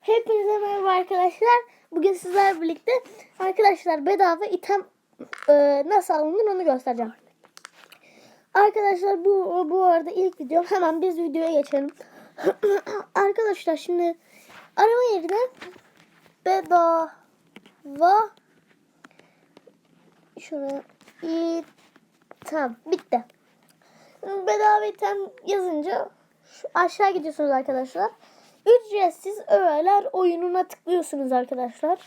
Hepinize merhaba arkadaşlar. Bugün sizlerle birlikte arkadaşlar bedava item e, nasıl alınır onu göstereceğim. Arkadaşlar bu bu arada ilk video. Hemen biz videoya geçelim. arkadaşlar şimdi arama yerine bedava şuraya item bitti. Bedava item yazınca aşağı gidiyorsunuz arkadaşlar. Ücretsiz öğeler oyununa tıklıyorsunuz arkadaşlar.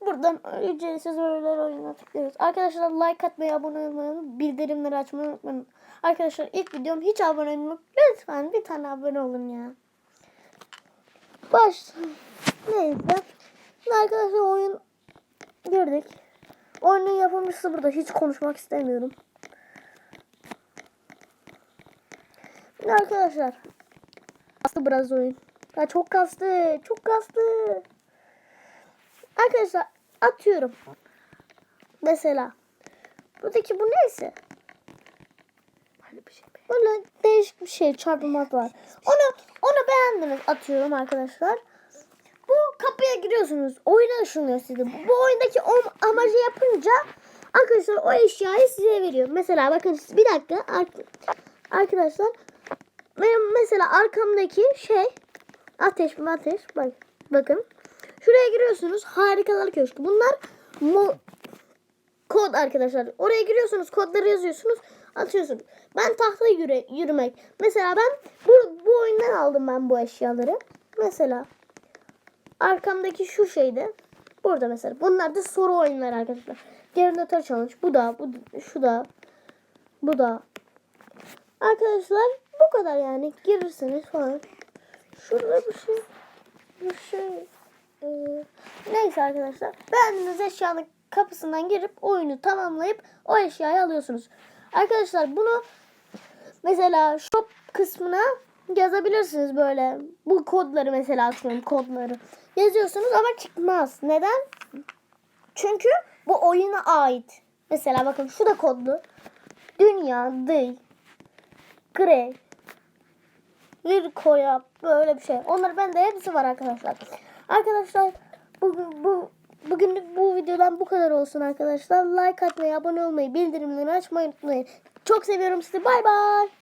Buradan ücretsiz öğeler oyununa tıklıyoruz. Arkadaşlar like atmayı, abone olmayı, bildirimleri açmayı unutmayın. Arkadaşlar ilk videom hiç abone olmayın. Lütfen bir tane abone olun ya. Baş. Neyse. Arkadaşlar oyun girdik. Oyunun yapımcısı burada. Hiç konuşmak istemiyorum. Arkadaşlar biraz oyun. Ya çok kastı. Çok kastı. Arkadaşlar atıyorum. Mesela. Buradaki bu neyse. Böyle değişik bir şey çarpmak var. Onu onu beğendiniz atıyorum arkadaşlar. Bu kapıya giriyorsunuz. Oyuna ışınlıyor sizi. Bu oyundaki o amacı yapınca arkadaşlar o eşyayı size veriyor. Mesela bakın bir dakika ar- arkadaşlar benim mesela arkamdaki şey ateş mi ateş bak bakın. Şuraya giriyorsunuz harikalar köşkü. Bunlar mo- kod arkadaşlar. Oraya giriyorsunuz kodları yazıyorsunuz atıyorsunuz. Ben tahta yürü yürümek. Mesela ben bu, bu oyundan aldım ben bu eşyaları. Mesela arkamdaki şu şeyde burada mesela. Bunlar da soru oyunları arkadaşlar. Generator challenge bu da bu şu da bu da Arkadaşlar bu kadar yani. Girirseniz falan. Şurada bir şey. Bir şey. Ee, neyse arkadaşlar. Beğendiğiniz eşyanın kapısından girip oyunu tamamlayıp o eşyayı alıyorsunuz. Arkadaşlar bunu mesela shop kısmına yazabilirsiniz böyle. Bu kodları mesela atıyorum kodları. Yazıyorsunuz ama çıkmaz. Neden? Çünkü bu oyuna ait. Mesela bakın şu da kodlu. Dünya değil. Grey. Virko'ya böyle bir şey. Onlar bende hepsi var arkadaşlar. Arkadaşlar bugün bu bugünlük bu videodan bu kadar olsun arkadaşlar. Like atmayı, abone olmayı, bildirimleri açmayı unutmayın. Çok seviyorum sizi. Bay bay.